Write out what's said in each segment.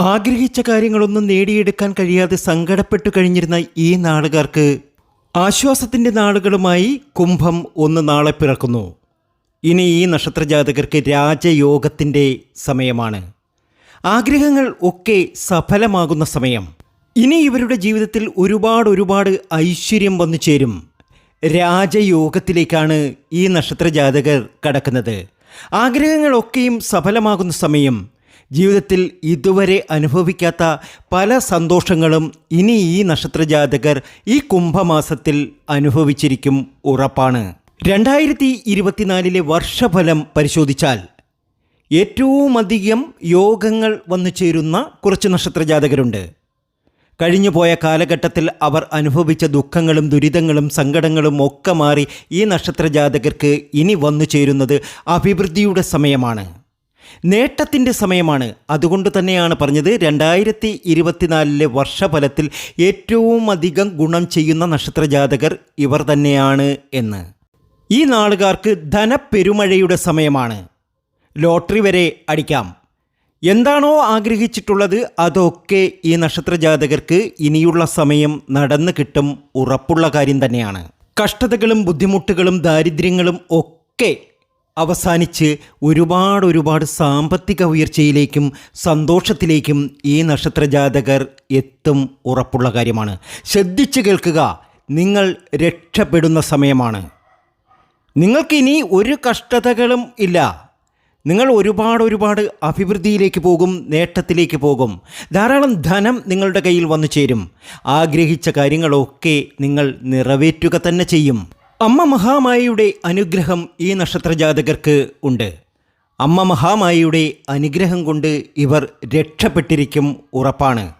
ആഗ്രഹിച്ച കാര്യങ്ങളൊന്നും നേടിയെടുക്കാൻ കഴിയാതെ സങ്കടപ്പെട്ടു കഴിഞ്ഞിരുന്ന ഈ നാളുകാർക്ക് ആശ്വാസത്തിന്റെ നാളുകളുമായി കുംഭം ഒന്ന് നാളെ പിറക്കുന്നു. ഇനി ഈ നക്ഷത്ര ജാതകർക്ക് രാജയോഗത്തിന്റെ സമയമാണ്. ആഗ്രഹങ്ങൾ ഒക്കെ സഫലമാകുന്ന സമയം. ഇനി ഇവരുടെ ജീവിതത്തിൽ ഒരുപാട് ഒരുപാട് ഐശ്വര്യം വന്നു ചേരും. രാജയോഗത്തിലേക്കാണ് ഈ നക്ഷത്ര ജാതകർ കടക്കുന്നത്. ആഗ്രഹങ്ങളൊക്കെയും സഫലമാകുന്ന സമയം. ജീവിതത്തിൽ ഇതുവരെ അനുഭവിക്കാത്ത പല സന്തോഷങ്ങളും ഇനി ഈ നക്ഷത്രജാതകർ ഈ കുംഭമാസത്തിൽ അനുഭവിച്ചിരിക്കും ഉറപ്പാണ്. രണ്ടായിരത്തി ഇരുപത്തിനാലിലെ വർഷഫലം പരിശോധിച്ചാൽ ഏറ്റവും അധികം യോഗങ്ങൾ വന്നു ചേരുന്ന കുറച്ച് നക്ഷത്രജാതകരുണ്ട്. കഴിഞ്ഞുപോയ കാലഘട്ടത്തിൽ അവർ അനുഭവിച്ച ദുഃഖങ്ങളും ദുരിതങ്ങളും സങ്കടങ്ങളും ഒക്കെ മാറി ഈ നക്ഷത്രജാതകർക്ക് ഇനി വന്നു ചേരുന്നത് അഭിവൃദ്ധിയുടെ സമയമാണ്. നേട്ടത്തിന്റെ സമയമാണ്. അതുകൊണ്ട് തന്നെയാണ് പറഞ്ഞത് രണ്ടായിരത്തി ഇരുപത്തിനാലിലെ വർഷഫലത്തിൽ ഏറ്റവും അധികം ഗുണം ചെയ്യുന്ന നക്ഷത്രജാതകർ ഇവർ തന്നെയാണ് എന്ന്. ഈ നാളുകാർക്ക് ധനപ്പെരുമഴയുടെ സമയമാണ്. ലോട്ടറി വരെ അടിക്കാം. എന്താണോ ആഗ്രഹിച്ചിട്ടുള്ളത് അതൊക്കെ ഈ നക്ഷത്രജാതകർക്ക് ഇനിയുള്ള സമയം നടന്നു കിട്ടും ഉറപ്പുള്ള കാര്യം തന്നെയാണ്. കഷ്ടതകളും ബുദ്ധിമുട്ടുകളും ദാരിദ്ര്യങ്ങളും ഒക്കെ അവസാനിച്ച് ഒരുപാട് ഒരുപാട് സാമ്പത്തിക ഉയർച്ചയിലേക്കും സന്തോഷത്തിലേക്കും ഈ നക്ഷത്രജാതകർ എത്തും ഉറപ്പുള്ള കാര്യമാണ്. ശ്രദ്ധിച്ചു കേൾക്കുക നിങ്ങൾ രക്ഷപ്പെടുന്ന സമയമാണ്. നിങ്ങൾക്കിനി ഒരു കഷ്ടതകളും ഇല്ല. നിങ്ങൾ ഒരുപാട് ഒരുപാട് അഭിവൃദ്ധിയിലേക്ക് പോകും നേട്ടത്തിലേക്ക് പോകും. ധാരാളം ധനം നിങ്ങളുടെ കയ്യിൽ വന്നു ചേരും. ആഗ്രഹിച്ച കാര്യങ്ങളൊക്കെ നിങ്ങൾ നിറവേറ്റുക തന്നെ ചെയ്യും. അമ്മ മഹാമായിയുടെ അനുഗ്രഹം ഈ നക്ഷത്രജാതകർക്ക് ഉണ്ട്. അമ്മ മഹാമായിയുടെ അനുഗ്രഹം കൊണ്ട് ഇവർ രക്ഷപ്പെട്ടിരിക്കും ഉറപ്പാണ്.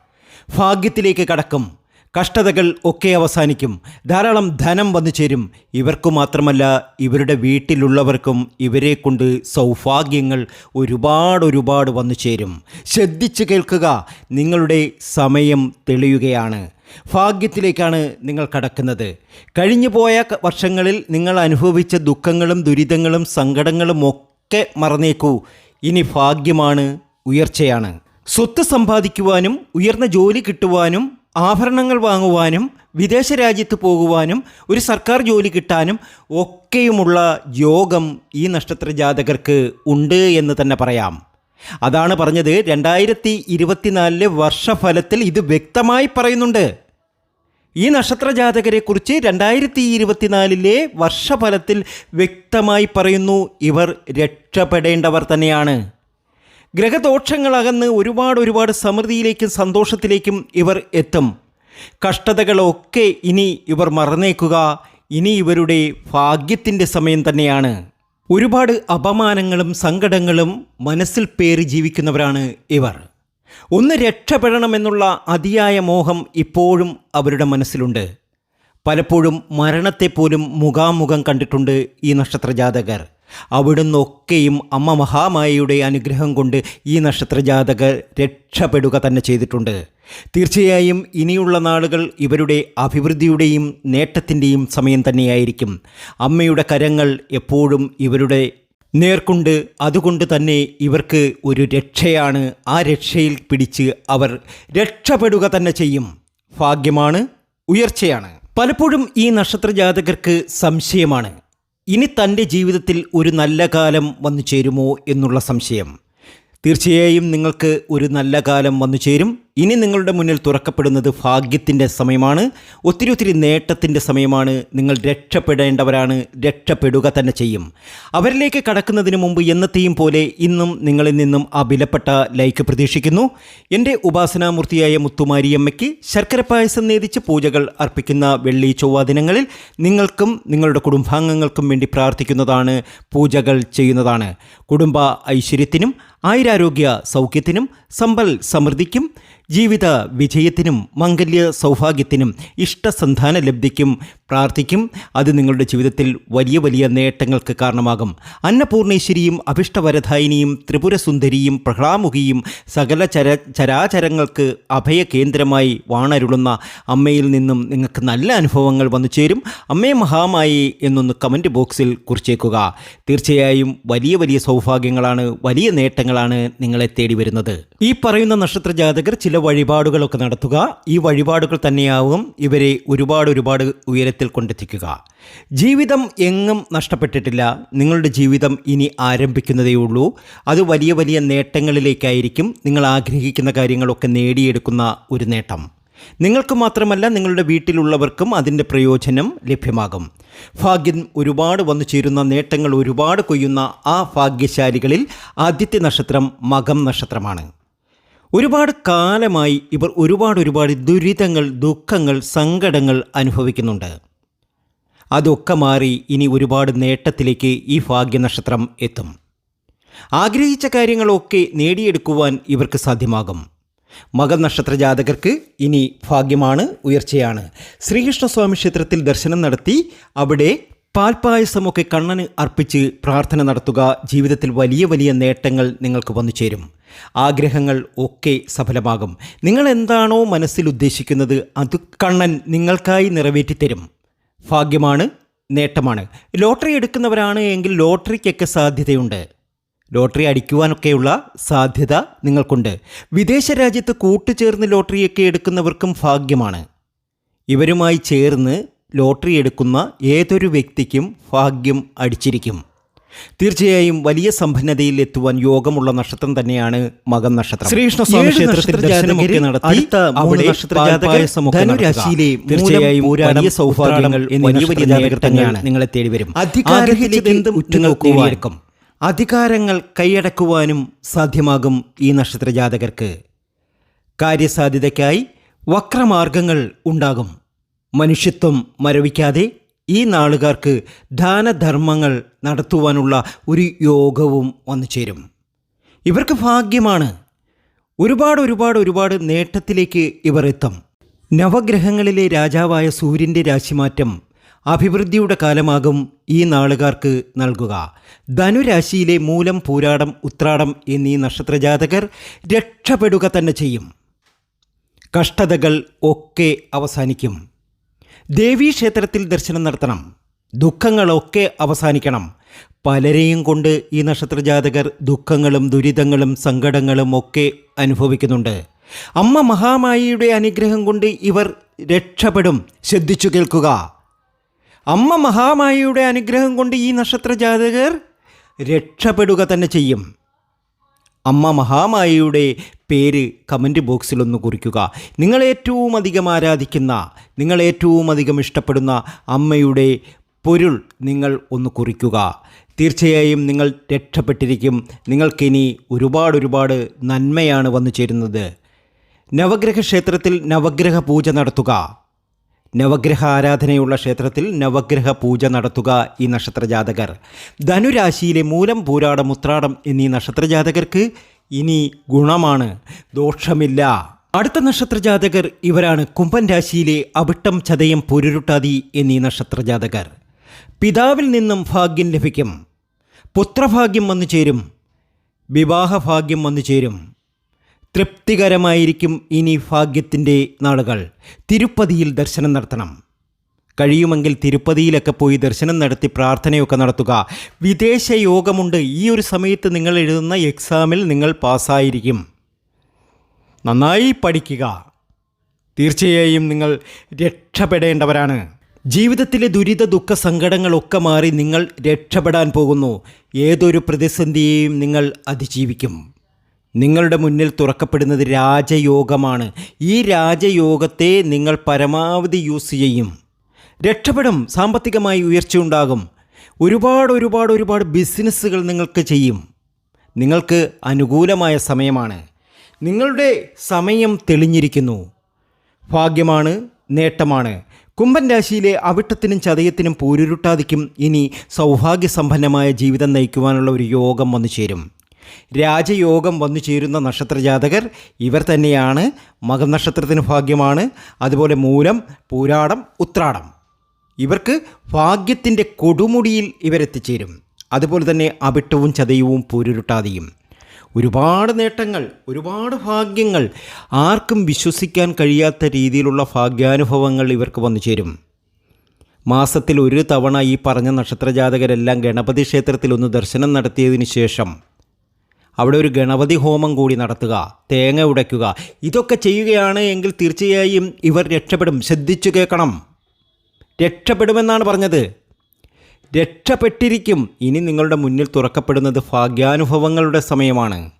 ഭാഗ്യത്തിലേക്ക് കടക്കും. കഷ്ടതകൾ ഒക്കെ അവസാനിക്കും. ധാരാളം ധനം വന്നു ചേരും. ഇവർക്കു മാത്രമല്ല ഇവരുടെ വീട്ടിലുള്ളവർക്കും ഇവരെ കൊണ്ട് സൗഭാഗ്യങ്ങൾ ഒരുപാട് ഒരുപാട് വന്നു ചേരും. ശ്രദ്ധിച്ചു കേൾക്കുക. നിങ്ങളുടെ സമയം തെളിയുകയാണ്. ഭാഗ്യത്തിലേക്കാണ് നിങ്ങൾ കടക്കുന്നത്. കഴിഞ്ഞു പോയ വർഷങ്ങളിൽ നിങ്ങൾ അനുഭവിച്ച ദുഃഖങ്ങളും ദുരിതങ്ങളും സങ്കടങ്ങളും ഒക്കെ മറന്നേക്കൂ. ഇനി ഭാഗ്യമാണ് ഉയർച്ചയാണ്. സ്വത്ത് സമ്പാദിക്കുവാനും ഉയർന്ന ജോലി കിട്ടുവാനും ആഭരണങ്ങൾ വാങ്ങുവാനും വിദേശ രാജ്യത്ത് പോകുവാനും ഒരു സർക്കാർ ജോലി കിട്ടാനും ഒക്കെയുമുള്ള യോഗം ഈ നക്ഷത്ര ജാതകർക്ക് ഉണ്ട് എന്ന് തന്നെ പറയാം. അതാണ് പറഞ്ഞത് രണ്ടായിരത്തി ഇരുപത്തിനാലിലെ വർഷഫലത്തിൽ ഇത് വ്യക്തമായി പറയുന്നുണ്ട്. ഈ നക്ഷത്രജാതകരെക്കുറിച്ച് രണ്ടായിരത്തി ഇരുപത്തിനാലിലെ വർഷഫലത്തിൽ വ്യക്തമായി പറയുന്നു. ഇവർ രക്ഷപ്പെടേണ്ടവർ തന്നെയാണ്. ഗ്രഹദോഷങ്ങളകന്ന് ഒരുപാട് ഒരുപാട് സമൃദ്ധിയിലേക്കും സന്തോഷത്തിലേക്കും ഇവർ എത്തും. കഷ്ടതകളൊക്കെ ഇനി ഇവർ മറന്നേക്കുക. ഇനി ഇവരുടെ ഭാഗ്യത്തിന്റെ സമയം തന്നെയാണ്. ഒരുപാട് അപമാനങ്ങളും സങ്കടങ്ങളും മനസ്സിൽ പേറി ജീവിക്കുന്നവരാണ് ഇവർ. ഒന്ന് രക്ഷപ്പെടണമെന്നുള്ള അതിയായ മോഹം ഇപ്പോഴും അവരുടെ മനസ്സിലുണ്ട്. പലപ്പോഴും മരണത്തെപ്പോലും മുഖാമുഖം കണ്ടിട്ടുണ്ട് ഈ നക്ഷത്രജാതകർ. അവിടുന്നൊക്കെയും അമ്മ മഹാമായയുടെ അനുഗ്രഹം കൊണ്ട് ഈ നക്ഷത്രജാതകർ രക്ഷപ്പെടുക തന്നെ ചെയ്തിട്ടുണ്ട്. തീർച്ചയായും ഇനിയുള്ള നാളുകൾ ഇവരുടെ അഭിവൃദ്ധിയുടെയും നേട്ടത്തിന്റെയും സമയം തന്നെയായിരിക്കും. അമ്മയുടെ കരങ്ങൾ എപ്പോഴും ഇവരുടെ നേർക്കുണ്ട്. അതുകൊണ്ട് തന്നെ ഇവർക്ക് ഒരു രക്ഷയാണ്. ആ രക്ഷയിൽ പിടിച്ച് അവർ രക്ഷപ്പെടുക തന്നെ ചെയ്യും. ഭാഗ്യമാണ് ഉയർച്ചയാണ്. പലപ്പോഴും ഈ നക്ഷത്ര ജാതകർക്ക് സംശയമാണ്. ഇനി തന്റെ ജീവിതത്തിൽ ഒരു നല്ല കാലം വന്നു ചേരുമോ എന്നുള്ള സംശയം. തീർച്ചയായും നിങ്ങൾക്ക് ഒരു നല്ല കാലം വന്നു ചേരും ഇനി നിങ്ങളുടെ മുന്നിൽ തുറക്കപ്പെടുന്നത് ഭാഗ്യത്തിന്റെ സമയമാണ്. ഒത്തിരി ഒത്തിരി നേട്ടത്തിന്റെ സമയമാണ്. നിങ്ങൾ രക്ഷപ്പെടേണ്ടവരാണ്. രക്ഷപ്പെടുക തന്നെ ചെയ്യും. അവരിലേക്ക് കടക്കുന്നതിന് മുമ്പ് എന്നത്തെയും പോലെ ഇന്നും നിങ്ങളിൽ നിന്നും ആ വിലപ്പെട്ട ലൈക്ക് പ്രതീക്ഷിക്കുന്നു. എന്റെ ഉപാസനാമൂർത്തിയായ മുത്തുമാരിയമ്മയ്ക്ക് ശർക്കര പായസം നേതിച്ച് പൂജകൾ അർപ്പിക്കുന്ന വെള്ളി ചൊവ്വ ദിനങ്ങളിൽ നിങ്ങൾക്കും നിങ്ങളുടെ കുടുംബാംഗങ്ങൾക്കും വേണ്ടി പ്രാർത്ഥിക്കുന്നതാണ് പൂജകൾ ചെയ്യുന്നതാണ്. കുടുംബ ഐശ്വര്യത്തിനും ആയുരാരോഗ്യ സൗഖ്യത്തിനും സമ്പൽ സമൃദ്ധിക്കും ജീവിത വിജയത്തിനും മംഗല്യ സൗഭാഗ്യത്തിനും ഇഷ്ടസന്താന ലബ്ധിക്കും പ്രാർത്ഥിക്കും. അത് നിങ്ങളുടെ ജീവിതത്തിൽ വലിയ വലിയ നേട്ടങ്ങൾക്ക് കാരണമാകും. അന്നപൂർണേശ്വരിയും അഭിഷ്ടവരധായിനിയും ത്രിപുരസുന്ദരിയും പ്രഹ്ലാമുഖിയും സകല ചര ചരാചരങ്ങൾക്ക് അഭയകേന്ദ്രമായി വാണരുളുന്ന അമ്മയിൽ നിന്നും നിങ്ങൾക്ക് നല്ല അനുഭവങ്ങൾ വന്നു ചേരും. അമ്മയെ മഹാമായി എന്നൊന്ന് കമന്റ് ബോക്സിൽ കുറിച്ചേക്കുക. തീർച്ചയായും വലിയ വലിയ സൗഭാഗ്യങ്ങളാണ് വലിയ നേട്ടങ്ങളാണ് നിങ്ങളെ തേടി വരുന്നത്. ഈ പറയുന്ന നക്ഷത്ര ജാതകർ ചില വഴിപാടുകളൊക്കെ നടത്തുക. ഈ വഴിപാടുകൾ തന്നെയാവും ഇവരെ ഒരുപാട് ഒരുപാട് ഉയരത്തിൽ കൊണ്ടെത്തിക്കുക. ജീവിതം എങ്ങും നഷ്ടപ്പെട്ടിട്ടില്ല. നിങ്ങളുടെ ജീവിതം ഇനി ആരംഭിക്കുന്നതേ ഉള്ളൂ. അത് വലിയ വലിയ നേട്ടങ്ങളിലേക്കായിരിക്കും നിങ്ങൾ ആഗ്രഹിക്കുന്ന കാര്യങ്ങളൊക്കെ നേടിയെടുക്കുന്ന ഒരു നേട്ടം. നിങ്ങൾക്ക് മാത്രമല്ല നിങ്ങളുടെ വീട്ടിലുള്ളവർക്കും അതിന്റെ പ്രയോജനം ലഭ്യമാകും. ഭാഗ്യം ഒരുപാട് വന്നു ചേരുന്ന നേട്ടങ്ങൾ ഒരുപാട് കൊയ്യുന്ന ആ ഭാഗ്യശാലികളിൽ ആദ്യത്തെ നക്ഷത്രം മകം നക്ഷത്രമാണ്. ഒരുപാട് കാലമായി ഇവർ ഒരുപാട് ഒരുപാട് ദുരിതങ്ങൾ ദുഃഖങ്ങൾ സങ്കടങ്ങൾ അനുഭവിക്കുന്നുണ്ട്. അതൊക്കെ മാറി ഇനി ഒരുപാട് നേട്ടത്തിലേക്ക് ഈ ഭാഗ്യനക്ഷത്രം എത്തും. ആഗ്രഹിച്ച കാര്യങ്ങളൊക്കെ നേടിയെടുക്കുവാൻ ഇവർക്ക് സാധ്യമാകും. മകൻ നക്ഷത്ര ജാതകർക്ക് ഇനി ഭാഗ്യമാണ് ഉയർച്ചയാണ്. ശ്രീകൃഷ്ണസ്വാമി ക്ഷേത്രത്തിൽ ദർശനം നടത്തി അവിടെ പാൽപ്പായസമൊക്കെ കണ്ണന് അർപ്പിച്ച് പ്രാർത്ഥന നടത്തുക ജീവിതത്തിൽ വലിയ വലിയ നേട്ടങ്ങൾ നിങ്ങൾക്ക് വന്നു ചേരും. ആഗ്രഹങ്ങൾ ഒക്കെ സഫലമാകും. നിങ്ങൾ എന്താണോ മനസ്സിൽ ഉദ്ദേശിക്കുന്നത് അത് കണ്ണൻ നിങ്ങൾക്കായി നിറവേറ്റിത്തരും. ഭാഗ്യമാണ് നേട്ടമാണ്. ലോട്ടറി എടുക്കുന്നവരാണ് എങ്കിൽ ലോട്ടറിക്കൊക്കെ സാധ്യതയുണ്ട്. ലോട്ടറി അടിക്കുവാനൊക്കെയുള്ള സാധ്യത നിങ്ങൾക്കുണ്ട്. വിദേശ രാജ്യത്ത് കൂട്ടുചേർന്ന് ലോട്ടറിയൊക്കെ എടുക്കുന്നവർക്കും ഭാഗ്യമാണ്. ഇവരുമായി ചേർന്ന് ലോട്ടറി എടുക്കുന്ന ഏതൊരു വ്യക്തിക്കും ഭാഗ്യം അടിച്ചിരിക്കും. തീർച്ചയായും വലിയ സമ്പന്നതയിൽ എത്തുവാൻ യോഗമുള്ള നക്ഷത്രം തന്നെയാണ് മകൻ നക്ഷത്രം. ശ്രീകൃഷ്ണ ശ്രീകൃഷ്ണസ്വാമി ക്ഷേത്രത്തിൽ ദർശനമൊക്കെ നടത്തി അവിടെ പാൽപ്പായസമൊക്കെ ധനുരാശിയിലെ തീർച്ചയായും വലിയ സൗഭാഗ്യങ്ങൾ വലിയ വലിയ നേട്ടങ്ങളാണ് നിങ്ങളെ തേടി വരും. അധികാരത്തിലെന്തും ഉറ്റുനോക്കുവാനും അധികാരങ്ങൾ കൈയടക്കുവാനും സാധ്യമാകും ഈ നക്ഷത്ര ജാതകർക്ക്. കാര്യസാധ്യതയ്ക്കായി വക്രമാർഗങ്ങൾ ഉണ്ടാകും. മനുഷ്യത്വം മരവിക്കാതെ ഈ നാളുകാർക്ക് ദാനധർമ്മങ്ങൾ നടത്തുവാനുള്ള ഒരു യോഗവും വന്നു ചേരും. ഇവർക്ക് ഭാഗ്യമാണ്. ഒരുപാട് ഒരുപാട് ഒരുപാട് നേട്ടത്തിലേക്ക് ഇവർ എത്തും. നവഗ്രഹങ്ങളിലെ രാജാവായ സൂര്യന്റെ രാശിമാറ്റം അഭിവൃദ്ധിയുടെ കാലമാകും ഈ നാളുകാർക്ക് നൽകുക. ധനുരാശിയിലെ മൂലം പൂരാടം ഉത്രാടം എന്നീ നക്ഷത്രജാതകർ രക്ഷപ്പെടുക തന്നെ ചെയ്യും. കഷ്ടതകൾ ഒക്കെ അവസാനിക്കും. ദേവീക്ഷേത്രത്തിൽ ദർശനം നടത്തണം. ദുഃഖങ്ങളൊക്കെ അവസാനിക്കണം. പലരെയും കൊണ്ട് ഈ നക്ഷത്രജാതകർ ദുഃഖങ്ങളും ദുരിതങ്ങളും സങ്കടങ്ങളും ഒക്കെ അനുഭവിക്കുന്നുണ്ട്. അമ്മ മഹാമായിയുടെ അനുഗ്രഹം കൊണ്ട് ഇവർ രക്ഷപ്പെടും. ശ്രദ്ധിച്ചു കേൾക്കുക. അമ്മ മഹാമായിയുടെ അനുഗ്രഹം കൊണ്ട് ഈ നക്ഷത്രജാതകർ രക്ഷപ്പെടുക തന്നെ ചെയ്യും. അമ്മ മഹാമായയുടെ പേര് കമന്റ് ബോക്സിലൊന്ന് കുറിക്കുക. നിങ്ങൾ ഏറ്റവും അധികം ആരാധിക്കുന്ന നിങ്ങൾ ഏറ്റവും അധികം ഇഷ്ടപ്പെടുന്ന അമ്മയുടെ പൊരുൾ നിങ്ങൾ ഒന്ന് കുറിക്കുക. തീർച്ചയായും നിങ്ങൾ രക്ഷപ്പെട്ടിരിക്കും. നിങ്ങൾക്കിനി ഒരുപാട് ഒരുപാട് നന്മയാണ് വന്നു ചേരുന്നത്. നവഗ്രഹ ക്ഷേത്രത്തിൽ നവഗ്രഹ പൂജ നടത്തുക. നവഗ്രഹ ആരാധനയുള്ള ക്ഷേത്രത്തിൽ നവഗ്രഹ പൂജ നടത്തുക ഈ നക്ഷത്രജാതകർ. ധനുരാശിയിലെ മൂലം പൂരാടം ഉത്രാടം എന്നീ നക്ഷത്രജാതകർക്ക് ഇനി ഗുണമാണ് ദോഷമില്ല. അടുത്ത നക്ഷത്രജാതകർ ഇവരാണ് കുംഭൻ രാശിയിലെ അവിട്ടം ചതയം പൊരുരുട്ടാതി എന്നീ നക്ഷത്രജാതകർ. പിതാവിൽ നിന്നും ഭാഗ്യം ലഭിക്കും പുത്രഭാഗ്യം വന്നു ചേരും വിവാഹഭാഗ്യം വന്നു ചേരും. തൃപ്തികരമായിരിക്കും ഇനി ഭാഗ്യത്തിന്റെ നാളുകൾ. തിരുപ്പതിയിൽ ദർശനം നടത്തണം. കഴിയുമെങ്കിൽ തിരുപ്പതിയിലൊക്കെ പോയി ദർശനം നടത്തി പ്രാർത്ഥനയൊക്കെ നടത്തുക. വിദേശ യോഗമുണ്ട്. ഈ ഒരു സമയത്ത് നിങ്ങൾ എഴുതുന്ന എക്സാമിൽ നിങ്ങൾ പാസ്സായിരിക്കും. നന്നായി പഠിക്കുക. തീർച്ചയായും നിങ്ങൾ രക്ഷപ്പെടേണ്ടവരാണ്. ജീവിതത്തിലെ ദുരിത ദുഃഖ സങ്കടങ്ങളൊക്കെ മാറി നിങ്ങൾ രക്ഷപ്പെടാൻ പോകുന്നു. ഏതൊരു പ്രതിസന്ധിയെയും നിങ്ങൾ അതിജീവിക്കും. നിങ്ങളുടെ മുന്നിൽ തുറക്കപ്പെടുന്നത് രാജയോഗമാണ്. ഈ രാജയോഗത്തെ നിങ്ങൾ പരമാവധി യൂസ് ചെയ്യും. രക്ഷപ്പെടും സാമ്പത്തികമായി ഉയർച്ചയുണ്ടാകും ഒരുപാട് ഒരുപാട് ഒരുപാട് ബിസിനസ്സുകൾ നിങ്ങൾക്ക് ചെയ്യും. നിങ്ങൾക്ക് അനുകൂലമായ സമയമാണ്. നിങ്ങളുടെ സമയം തെളിഞ്ഞിരിക്കുന്നു. ഭാഗ്യമാണ് നേട്ടമാണ്. കുംഭൻ രാശിയിലെ അവിട്ടത്തിനും ചതയത്തിനും പൂരുരുട്ടാതിക്കും ഇനി സൗഭാഗ്യസമ്പന്നമായ ജീവിതം നയിക്കുവാനുള്ള ഒരു യോഗം വന്നു ചേരും. രാജയോഗം വന്നു ചേരുന്ന നക്ഷത്രജാതകർ ഇവർ തന്നെയാണ്. മകനക്ഷത്രത്തിന് ഭാഗ്യമാണ്. അതുപോലെ മൂലം പൂരാടം ഉത്രാടം. ഇവർക്ക് ഭാഗ്യത്തിന്റെ കൊടുമുടിയിൽ ഇവരെത്തിച്ചേരും. അതുപോലെ തന്നെ അവിട്ടവും ചതയവും പൂരുരുട്ടാതെയും. ഒരുപാട് നേട്ടങ്ങൾ ഒരുപാട് ഭാഗ്യങ്ങൾ. ആർക്കും വിശ്വസിക്കാൻ കഴിയാത്ത രീതിയിലുള്ള ഭാഗ്യാനുഭവങ്ങൾ ഇവർക്ക് വന്നു ചേരും. മാസത്തിൽ ഒരു തവണ ഈ പറഞ്ഞ നക്ഷത്രജാതകരെല്ലാം ഗണപതി ക്ഷേത്രത്തിൽ ഒന്ന് ദർശനം നടത്തിയതിനു ശേഷം അവിടെ ഒരു ഗണപതി ഹോമം കൂടി നടത്തുക തേങ്ങ ഉടയ്ക്കുക. ഇതൊക്കെ ചെയ്യുകയാണ് എങ്കിൽ തീർച്ചയായും ഇവർ രക്ഷപ്പെടും. ശ്രദ്ധിച്ചു കേൾക്കണം. രക്ഷപ്പെടുമെന്നാണ് പറഞ്ഞത്. രക്ഷപ്പെട്ടിരിക്കും. ഇനി നിങ്ങളുടെ മുന്നിൽ തുറക്കപ്പെടുന്നത് ഭാഗ്യാനുഭവങ്ങളുടെ സമയമാണ്.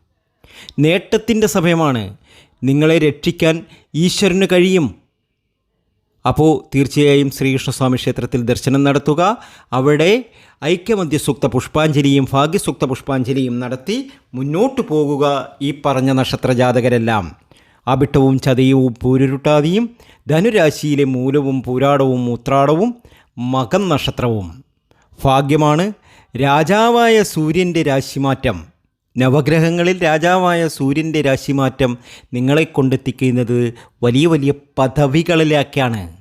നേട്ടത്തിന്റെ സമയമാണ്. നിങ്ങളെ രക്ഷിക്കാൻ ഈശ്വരന് കഴിയും. അപ്പോൾ തീർച്ചയായും ശ്രീകൃഷ്ണസ്വാമി ക്ഷേത്രത്തിൽ ദർശനം നടത്തുക. അവിടെ ഐക്യമധ്യ സൂക്ത പുഷ്പാഞ്ജലിയും ഭാഗ്യസൂക്ത പുഷ്പാഞ്ജലിയും നടത്തി മുന്നോട്ട് പോകുക ഈ പറഞ്ഞ നക്ഷത്രജാതകരെല്ലാം. അബിട്ടവും ചതയവും പൂരുരുട്ടാതിയും ധനുരാശിയിലെ മൂലവും പൂരാടവും ഉത്രാടവും മകം നക്ഷത്രവും. ഭാഗ്യമാണ് രാജാവായ സൂര്യന്റെ രാശിമാറ്റം. നവഗ്രഹങ്ങളിൽ രാജാവായ സൂര്യന്റെ രാശിമാറ്റം നിങ്ങളെ കൊണ്ടെത്തിക്കുന്നത് വലിയ വലിയ പദവികളിലേക്കാണ്.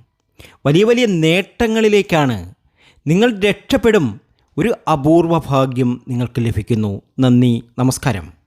വലിയ വലിയ നേട്ടങ്ങളിലേക്കാണ്. നിങ്ങൾ രക്ഷപ്പെടും. ഒരു അപൂർവ ഭാഗ്യം നിങ്ങൾക്ക് ലഭിക്കുന്നു. നന്ദി. നമസ്കാരം.